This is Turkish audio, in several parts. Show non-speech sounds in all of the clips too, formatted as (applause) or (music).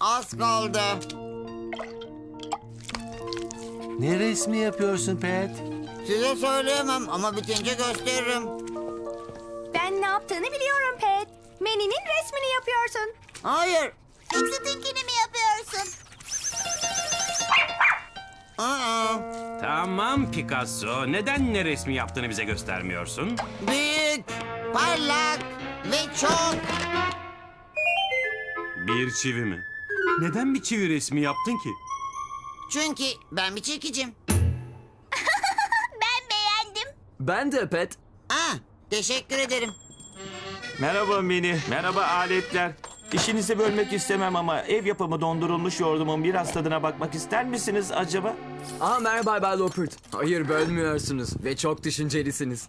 Az kaldı. Ne resmi yapıyorsun Pet? Size söyleyemem ama bitince gösteririm. Ben ne yaptığını biliyorum Pet. Manny'nin resmini yapıyorsun. Hayır. Fixit'inkini mi yapıyorsun? Aa, Tamam Picasso. Neden ne resmi yaptığını bize göstermiyorsun? büyük, parlak ve çok. Bir çivi mi? Neden bir çivi resmi yaptın ki? Çünkü ben bir çekicim. (laughs) Ben beğendim. Ben de Pet. Aa, teşekkür ederim. Merhaba Mini, merhaba aletler. İşinizi bölmek istemem ama ev yapımı dondurulmuş yoğurdumun biraz tadına bakmak ister misiniz acaba? Aa merhaba Bay Lopert. Hayır bölmüyorsunuz ve çok düşüncelisiniz.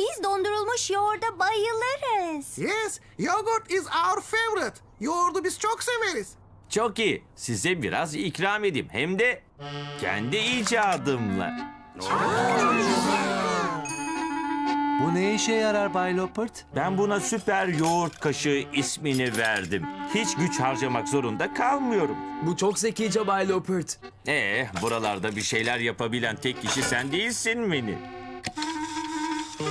Biz dondurulmuş yoğurda bayılırız. Yes, yogurt is our favorite. Yoğurdu biz çok severiz. Çok iyi. Size biraz ikram edeyim. Hem de kendi icadımla. Bu ne işe yarar Bay Lopert? Ben buna süper yoğurt kaşığı ismini verdim. Hiç güç harcamak zorunda kalmıyorum. Bu çok zekice Bay Lopert. Ee, buralarda bir şeyler yapabilen tek kişi sen değilsin Mini. Mi?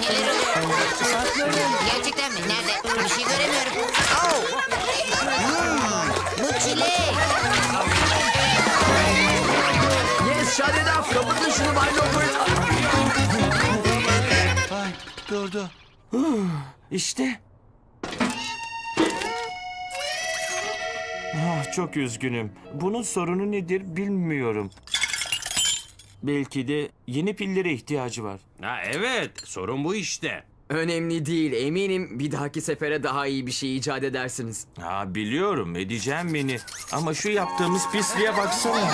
Neler oluyor? Gerçekten mi? Nerede? Bir göremiyorum. Oh. Hmm, bu çilek. Yes shut it off. Kapatın şunu. Ay durdu. İşte. Ah, çok üzgünüm. Bunun sorunu nedir bilmiyorum. Belki de yeni pillere ihtiyacı var. Ha evet, sorun bu işte. Önemli değil. Eminim bir dahaki sefere daha iyi bir şey icat edersiniz. Ha biliyorum edeceğim beni. Ama şu yaptığımız pisliğe baksana.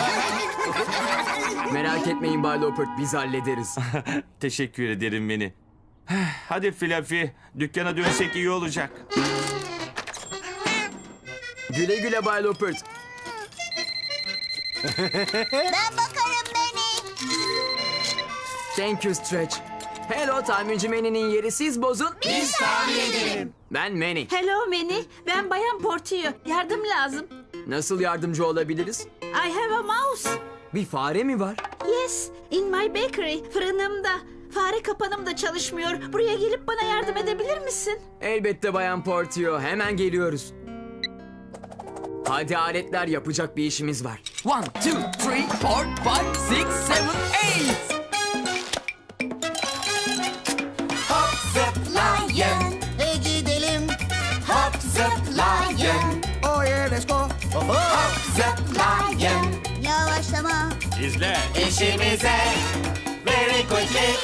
Merak etmeyin Bay Lopert biz hallederiz. (laughs) Teşekkür ederim beni. Hadi Fluffy, dükkana dönsek iyi olacak. Güle güle Bay Lopert. Ben bakarım Manny. Thank you Stretch. Hello tamirci Manny'nin yeri siz bozun. Biz tamir edelim. Ben Manny. Hello Manny, ben Bayan Portillo. Yardım lazım. Nasıl yardımcı olabiliriz? I have a mouse. Bir fare mi var? Yes, in my bakery, fırınımda. Fare kapanım da çalışmıyor. Buraya gelip bana yardım edebilir misin? Elbette Bayan Portio. Hemen geliyoruz. Hadi aletler yapacak bir işimiz var. One, two, three, four, five, six, seven, eight. Zıplayın ve gidelim. Hop zıplayın. Oh yeah, let's go. Hop zıplayın. Yavaşlama. İzle. İşimize very quickly.